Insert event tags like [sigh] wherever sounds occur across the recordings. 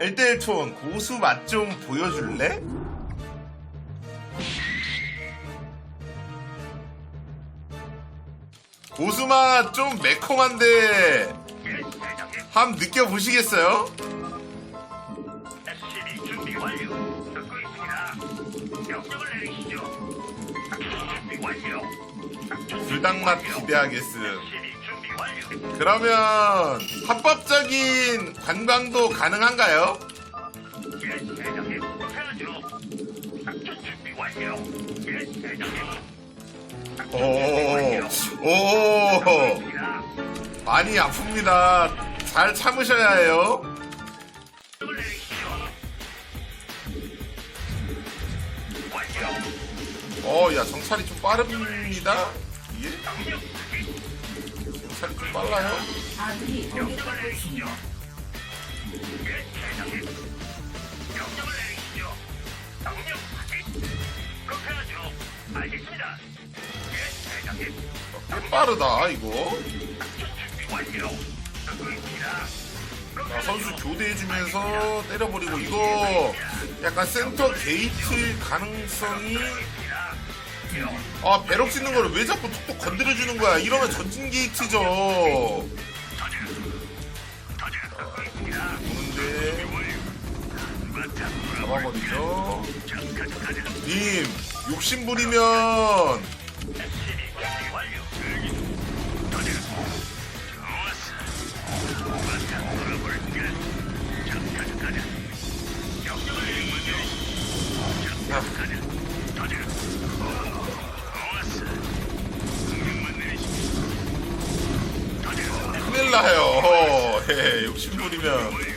1대1톤 고수 맛 좀 보여줄래? 고수 맛 좀 매콤한데 한번 느껴보시겠어요? 불닭맛. 기대하겠음. 그러면 합법적인 관광도 가능한가요? 예. 예. 오, 오. 많이 아픕니다. 잘 참으셔야 해요. 어, 야, 정찰이 좀 빠릅니다. 이 정찰이 좀 빨라요? 꽤 빠르다, 이거. 자, 선수 교대해주면서 때려버리고, 이거 약간 센터 게이트 가능성이. 아, 배럭 짓는 거를 왜 자꾸 툭툭 건드려 주는 거야? 이러면 전진 게이트죠. 오는데. 잡아버리죠. 님, 욕심 부리면 큰 나요. 예, 욕심 부리면.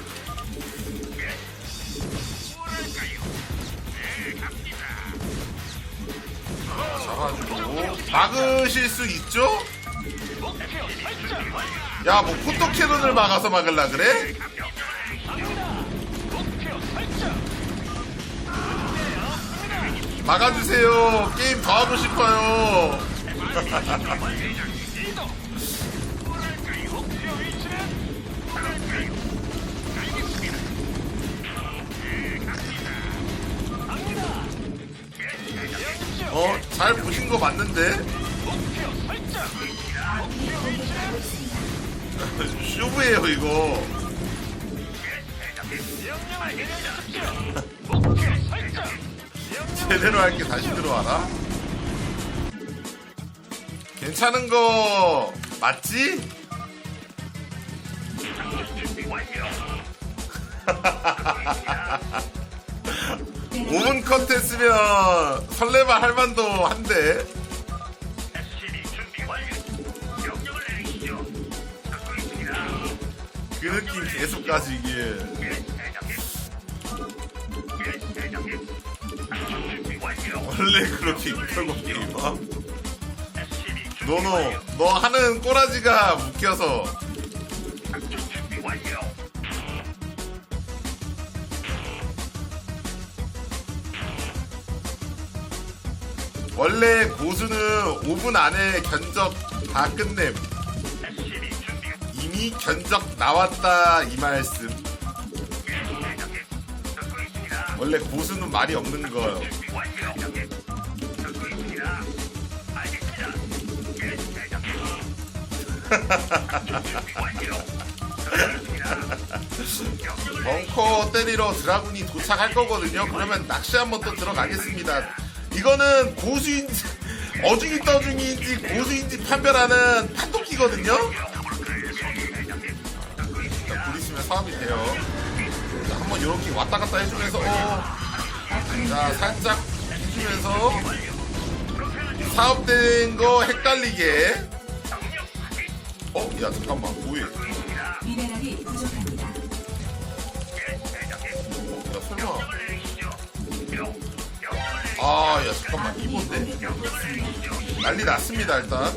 잡아주고. 막으실 수 있죠? 야, 뭐, 포토 캐논을 막아서 막을라 그래? 막아주세요. 게임 더 하고 싶어요. [laughs] 잘 보신 거 맞는데? [laughs] 쇼부예요, 이거. [laughs] 제대로 할게 다시 들어와라. 괜찮은 거 맞지? [laughs] 오분 컨텐츠면 설레발 할 만도 한데. 그 느낌 계속 가지, 이게. 원래 그렇게 이끌고 게임아? 너너, 너 하는 꼬라지가 웃겨서. 고수는 5분 안에 견적 다 끝냄. 이미 견적 나왔다 이 말씀. 원래 고수는 말이 없는 거예요. [laughs] 벙커 때리러 드라군이 도착할 거거든요. 그러면 낚시 한번 또 들어가겠습니다. 이거는 고수인지 어중이 떠중인지 고수인지 판별하는 판독기거든요. 자, 부리시면 사업이 돼요. 자, 한번 이렇게 왔다 갔다 해주면서 어, 자 살짝 해주면서 사업된 거 헷갈리게. 어, 야 잠깐만 뭐해? 미네랄이 부족합니다. 야 설마? 아, 야 잠깐만 이건데 난리 났습니다 일단.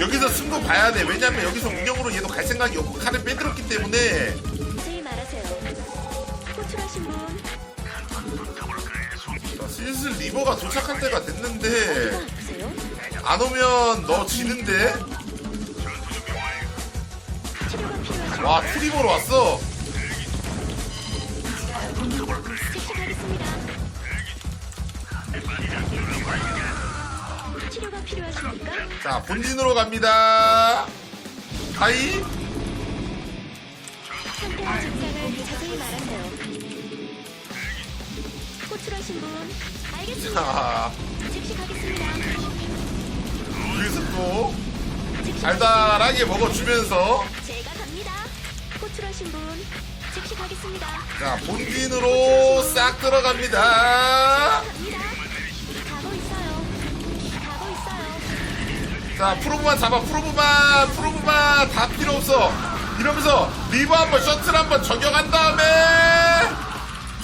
여기서 승부 봐야 돼. 왜냐면 여기서 운영으로 얘도 갈 생각이 없고 칼을 빼들었기 때문에 분 자, 슬슬 리버가 도착할 때가 됐는데? 안 오면 너 지는데? 와 트리버로 왔어. 필요하십니까? 자, 본진으로 갑니다. 하이. 상태와 증상을 자세히 말하세요. 호출하신 분 알겠습니다. 자, 즉시 가겠습니다. 여기서 또 즉시 달달하게 먹어주면서 제가 갑니다. 호출하신 분 즉시 가겠습니다. 자, 본진으로 싹 들어갑니다. 갑니다. 자, 프로브만 잡아, 프로브만, 프로브만 다 필요 없어. 이러면서 리버 한번 셔틀 한번 저격한 다음에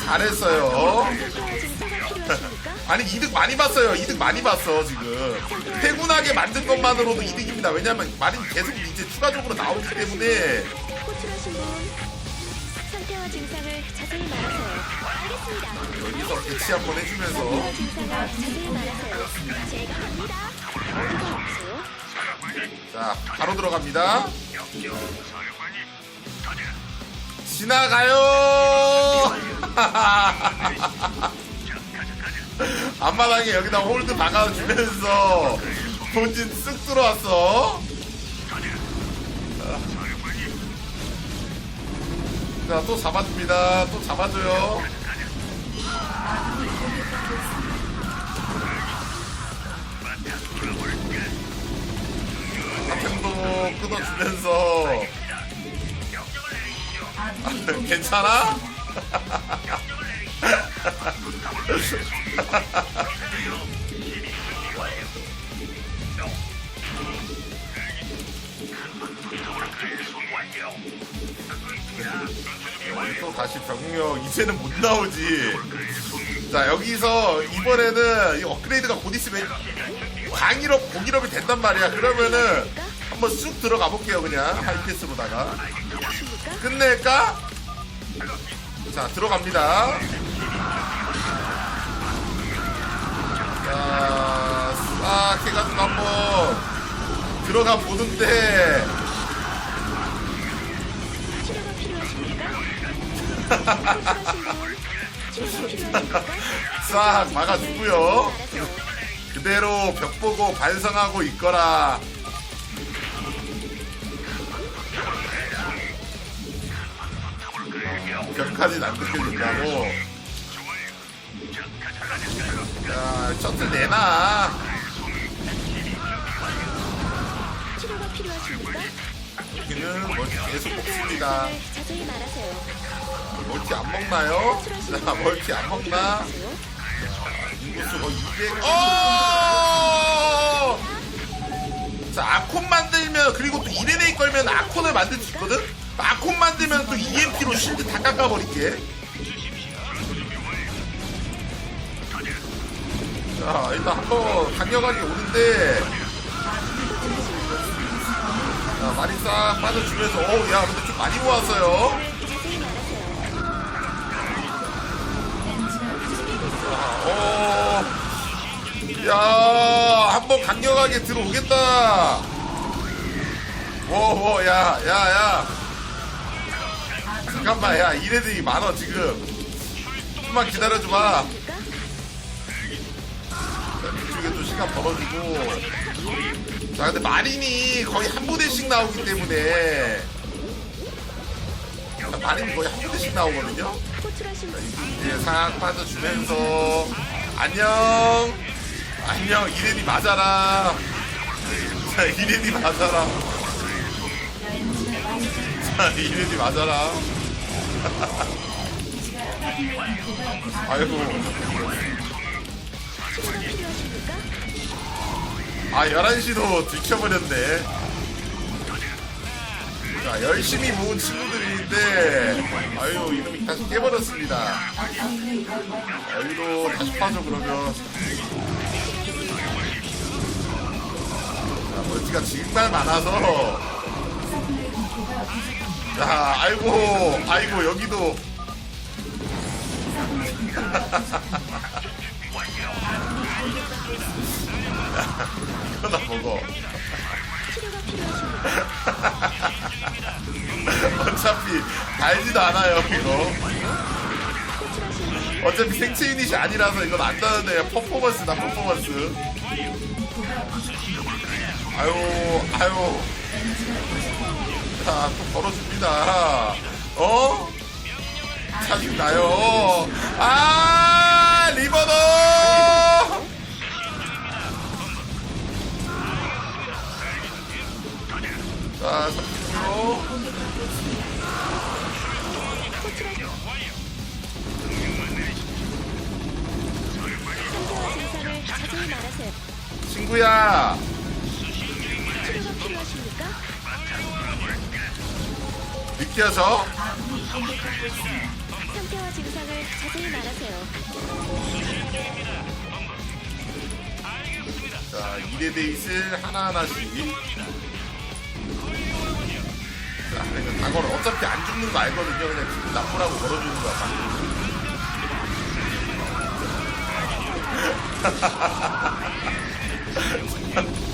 잘했어요. [laughs] 아니 이득 많이 봤어요. 이득 많이 봤어 지금. 퇴근하게 만든 것만으로도 이득입니다. 왜냐면 마린 계속 이제 추가적으로 나오기 때문에 호출하신 분 상태와 증상을 자세히 말하세요. 알겠습니다. 여기서 배치 한번 해주면서 상태와 증상을 자세히 말하세요. 제가. 자 바로 들어갑니다. 지나가요. [laughs] 앞마당에 여기다 홀드 박아주면서 본진 쓱 들어왔어. 자, 또 잡아줍니다. 또 잡아줘요. 끊어주면서 [laughs] 괜찮아? [laughs] 또 다시 병력 이제는 못 나오지. 자 여기서 이번에는 이 업그레이드가 곧 있으면 광일업 공일업이 된단 말이야. 그러면은 한번 쑥 들어가 볼게요 그냥 하이패스로다가 아십니까? 끝낼까? 자 들어갑니다. 자, 싹 해가지고 한번 들어가 보는데 치료가 필요하십니까? [laughs] 싹 막아주고요. 그대로 벽 보고 반성하고 있거라. 벽까지는 안 느껴진다고. 자, 셔틀 내놔. 치료가 필요하십니까? 여기는 멀티 계속 먹습니다. 자세히 말하세요. 멀티 안 먹나요? 자, 멀티 안 먹나? 인구수 거의 200. 어! 자, 아콘 만들면, 그리고 또 이레네이 걸면 아콘을 만들 수 있거든? 아콘 만들면 또 EMP로 실드 다 깎아버릴게. 자, 일단 한번 강력하게 오는데, 자, 많이 싹 빠져주면서, 어우, 야, 근데 좀 많이 모았어요. 말하세요. 어, 야, 한번 강력하게 들어오겠다. 워, 워, 야, 야, 야. 잠깐만, 야, 이래들이 많어, 지금. 좀만 기다려줘봐. 이쪽에 또 시간 벌어주고. 자, 근데 마린이 거의 한 부대씩 나오기 때문에. 자, 마린이 거의 한 부대씩 나오거든요. 이제 싹 빠져주면서 안녕 안녕 이레디 맞아라 자 이레디 맞아라 자 [laughs] 이레디 맞아라. 아이고? 아 11시도 들켜버렸네. 자 열심히 모은 친구들인데 아유 이놈이 다시 깨버렸습니다. 여기로 다시 파죠 그러면. 자 멀티가 정말 많아서 자 아이고 아이고 여기도. 이거나 먹어? 어차피 달지도 않아요 이거. 어차피 생체 유닛이 아니라서 이건 안 나는데 퍼포먼스다 퍼포먼스. 아유 아유 자또 벌어줍니다 어? 짜증나요 아 리버너 자 30초 상태와 증상을 자세히 말하세요. 친구야 치료가 필요하십니까? 느껴져? 상태와 증상을 자세히 말하세요. 자, 2대 데이스 하나하나씩. 자, 그러니까 다 걸어. 어차피 안 죽는 거 알거든요. 그냥 기분 나쁘라고 걸어주는 거야. 방금. [laughs]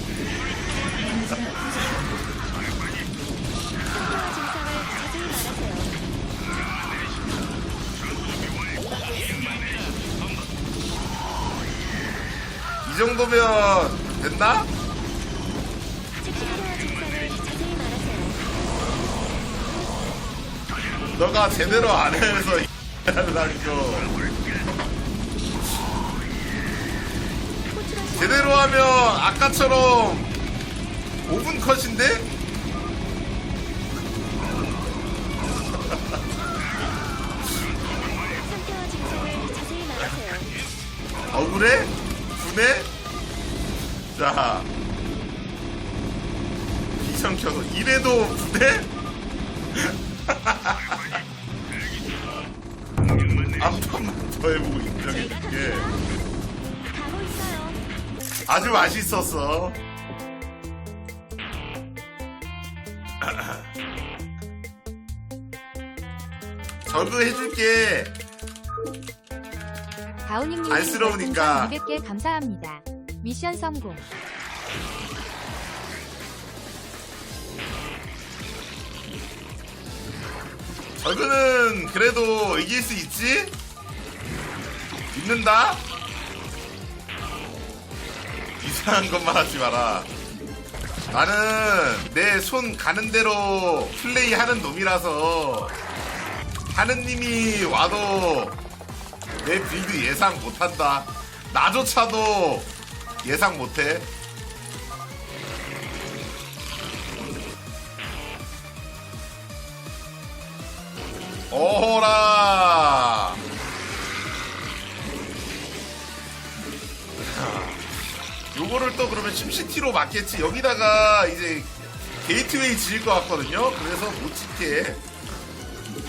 이 정도면 됐나? 너가 제대로 안 해서 이라는 거. 호출하신 제대로 하면 아까처럼 5분 컷인데? [laughs] 억울해? 분해? 자. 비전 켜서 이래도? 한 번만 더 해보고 인정해 줄게. 가고 있어요. 아주 맛있었어. [laughs] 저도 해줄게. 다우님님 안쓰러우니까. 200개 감사합니다. 미션 성공. 저그는 그래도 이길 수 있지? 믿는다? 이상한 것만 하지 마라. 나는 내 손 가는 대로 플레이 하는 놈이라서 하느님이 와도 내 빌드 예상 못한다. 나조차도 예상 못해. 오호라. 요거를 또 그러면 심시티로 맞겠지. 여기다가 이제 게이트웨이 지을 것 같거든요. 그래서 못.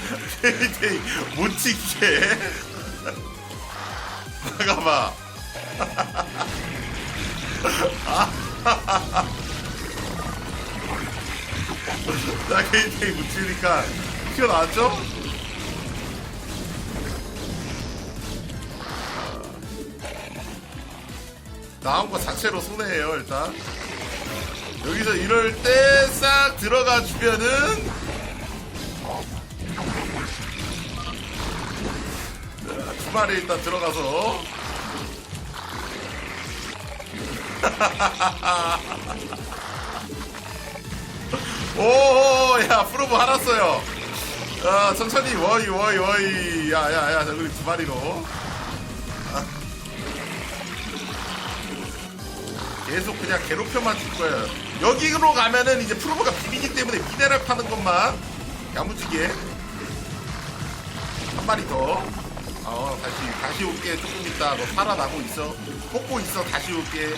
[laughs] 게이트웨이 못 짓게. 자, 게이트웨이 못 지으니까 튀어나왔죠? 나온 거 자체로 손해예요 일단. 여기서 이럴 때 싹 들어가 주면은 자, 주말에 일단 들어가서. [laughs] 오야 프로브 알았어요. 자 천천히 워이 워이 워이. 야야야 저기 두 마리로. 계속 그냥 괴롭혀만 줄 거예요. 여기로 가면은 이제 프로브가 비비기 때문에 미네랄 파는 것만 야무지게. 한 마리 더. 어 다시 다시 올게 조금 있다. 너 살아나고 있어. 뽑고 있어. 다시 올게.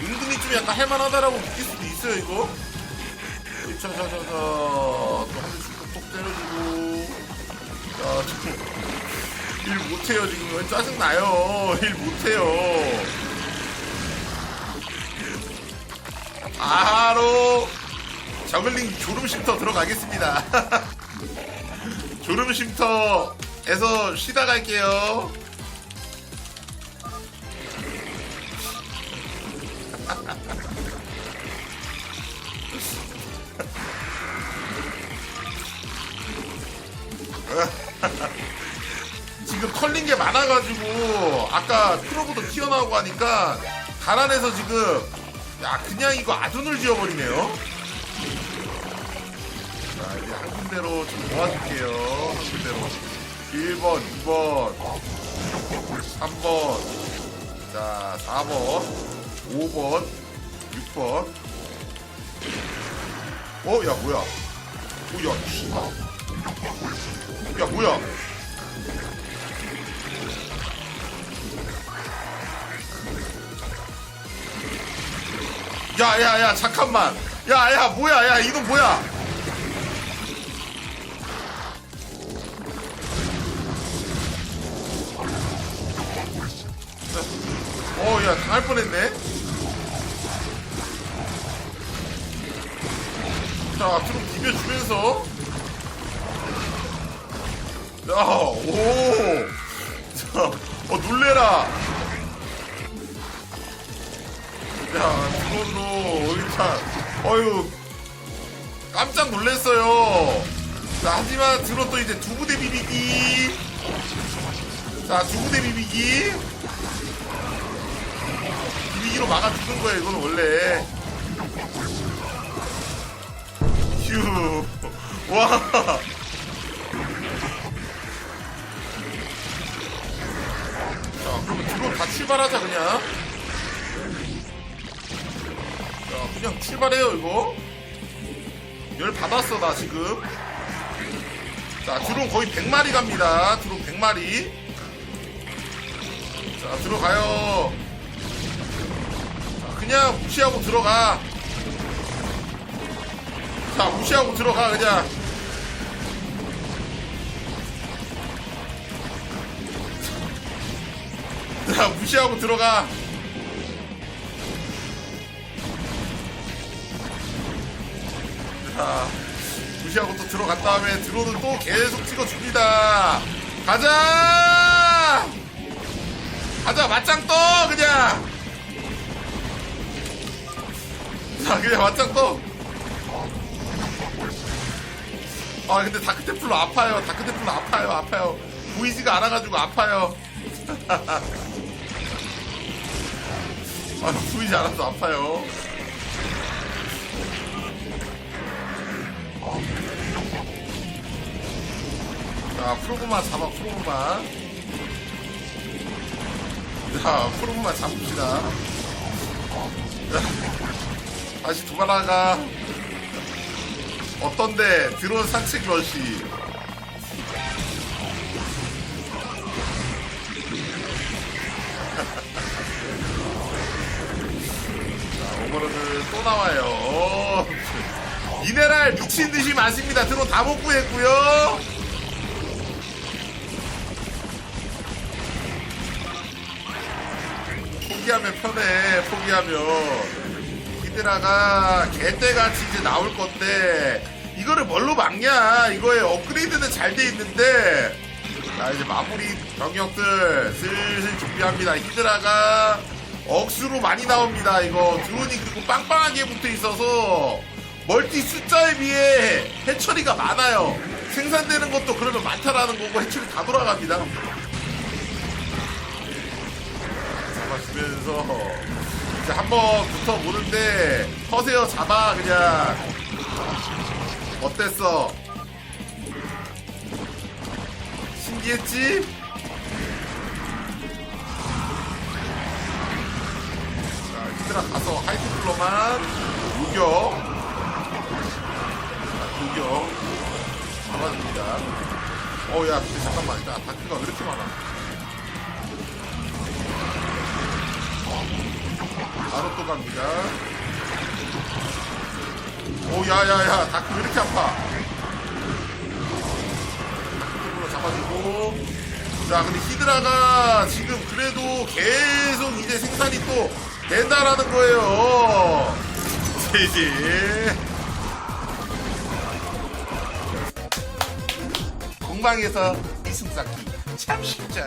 은근히 좀 약간 할만하다라고 느낄 수도 있어요 이거. 저저저저 또한 대씩 톡톡 때려주고. 자 지금 일 못해요 지금 짜증 나요. 일 못해요. 바로 저글링 졸음 쉼터 들어가겠습니다. [laughs] 졸음 쉼터 에서 쉬다 갈게요. [laughs] 지금 털린 게 많아가지고 아까 크로브도 튀어나오고 하니까 가난해서 지금 야 그냥 이거 아둔을 지어버리네요. 자 이제 한 군데로 좀 모아줄게요. 한 군데로 1번, 2번, 3번, 자 4번, 5번, 6번. 어, 야 뭐야? 오, 야, 씨발. 야 뭐야? 야 야 야 잠깐만 야 야 뭐야 야 이놈 뭐야 어야 당할 뻔했네 자 트럭 비벼주면서 야 오 자, 어 놀래라 야, 드론으로 일단, 어휴, 깜짝 놀랐어요. 자, 하지만 드론 또 이제 두 부대 비비기. 자, 두 부대 비비기. 비비기로 막아주는 거예요, 이거는 원래. 휴, 와. 자, 그러면 드론 다 출발하자, 그냥. 자, 그냥 출발해요, 이거. 열 받았어, 나 지금. 자, 드론 거의 100마리 갑니다. 드론 100마리. 자, 들어가요. 자, 그냥 무시하고 들어가. 자, 무시하고 들어가, 그냥. 자, 무시하고 들어가. 자, 무시하고 또 들어간 다음에 드론을 또 계속 찍어줍니다. 가자! 가자, 맞짱 떠! 그냥! 자, 그냥 맞짱 떠! 아, 근데 다크테플로 아파요. 다크테플로 아파요, 아파요. 보이지가 않아가지고 아파요. [laughs] 아, 보이지 않아서 아파요. 자, 프로그마 잡아, 프로그마. 자, 프로그마 잡읍시다. 자, 다시 도망나가. 어떤데? 드론 산책 러시. [laughs] 자, 오버로드 또 나와요. 어, 미네랄 미친 듯이 많습니다. 드론 다 못 구했고요. 포기하면 편해 포기하면 히드라가 개떼같이 이제 나올 건데 이거를 뭘로 막냐? 이거에 업그레이드는 잘 돼 있는데. 자 이제 마무리 병력들 슬슬 준비합니다. 히드라가 억수로 많이 나옵니다 이거. 드론이 그리고 빵빵하게 붙어 있어서 멀티 숫자에 비해 해처리가 많아요. 생산되는 것도 그러면 많다라는 거고 해처리 다 돌아갑니다. 잡아주면서 이제 한번 붙어 보는데 터세요 잡아 그냥. 어땠어? 신기했지? 자 히드라 가서 하이트플로만 요격 자, 요격 잡아줍니다. 어야 근데 잠깐만 야 다크가 왜 이렇게 많아 바로 또 갑니다. 오, 야, 야, 야, 다크 왜 이렇게 아파? 다크로 잡아주고. 자, 근데 히드라가 지금 그래도 계속 이제 생산이 또 된다라는 거예요. [laughs] 이제. 공방에서 이승 쌓기 참 쉽죠.